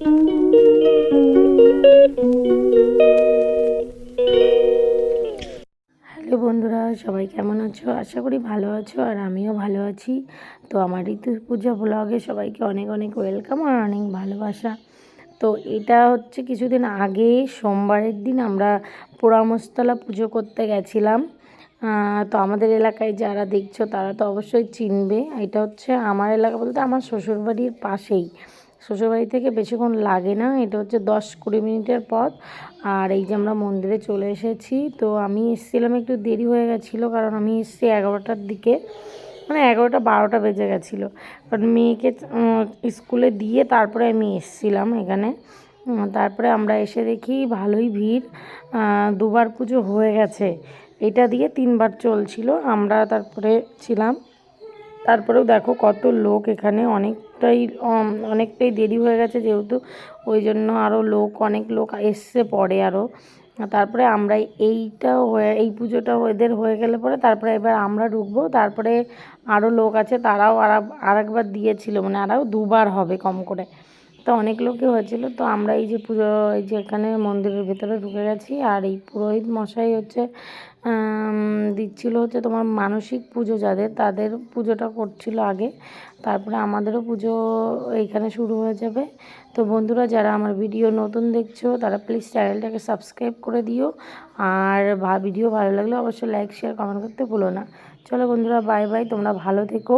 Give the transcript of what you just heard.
Hello বন্ধুরা, সবাই কেমন আছো? আশা করি ভালো আছো আর আমিও ভালো আছি। তো আমার ঋতু পূজা ব্লগে সবাইকে অনেক অনেক ওয়েলকাম আর অনেক ভালোবাসা। তো এটা হচ্ছে কিছুদিন আগে, সোমবারের দিন আমরা পোড়ামস্তলা পুজো করতে গেছিলাম। তো আমাদের এলাকায় যারা দেখছ তারা তো অবশ্যই চিনবে। এটা হচ্ছে আমার এলাকা বলতে আমার শ্বশুরবাড়ির পাশেই। শ্বশুরবাড়ি থেকে বেশিক্ষণ লাগে না, এটা হচ্ছে দশ কুড়ি মিনিটের পথ। আর এই যে আমরা মন্দিরে চলে এসেছি, তো আমি এসেছিলাম একটু দেরি হয়ে গেছিল, কারণ আমি এসেছি এগারোটার দিকে। মানে এগারোটা বারোটা বেজে গেছিল। কারণ মেয়েকে স্কুলে দিয়ে তারপরে আমি এসেছিলাম এখানে। তারপরে আমরা এসে দেখি ভালোই ভিড়। দুবার পুজো হয়ে গেছে। এটা দিয়ে তিনবার চলছিল। আমরা তারপরে ছিলাম তারপরেও দেখো কত লোক এখানে অনেকটাই অনেকটাই দেরি হয়ে গেছে যেহেতু ওই জন্য আরও লোক, অনেক লোক এসছে পরে আরও তারপরে আমরা এইটা হয়ে, এই পুজোটা ওদের হয়ে গেলে পরে তারপরে এবার আমরা ঢুকবো। তারপরে আরও লোক আছে, তারাও আর আর একবার দিয়েছিল মানে আরও দুবার হবে কম করে। তো অনেক লোকই হয়েছিল। তো আমরা এই যে পুজো, এই যে এখানে মন্দিরের ভেতরে ঢুকে গেছি। আর এই পুরোহিত মশাই হচ্ছে দিচ্ছিল হচ্ছে তোমার মানসিক পুজো যাদের, তাদের পুজোটা করছিল আগে। তারপরে আমাদেরও পুজো এইখানে শুরু হয়ে যাবে। তো বন্ধুরা, যারা আমার ভিডিও নতুন দেখছ, তারা প্লিজ চ্যানেলটাকে সাবস্ক্রাইব করে দিও। আর ভিডিও ভালো লাগলে অবশ্যই লাইক শেয়ার কমেন্ট করতে ভুলো না। চলো বন্ধুরা বাই বাই তোমরা ভালো থেকো।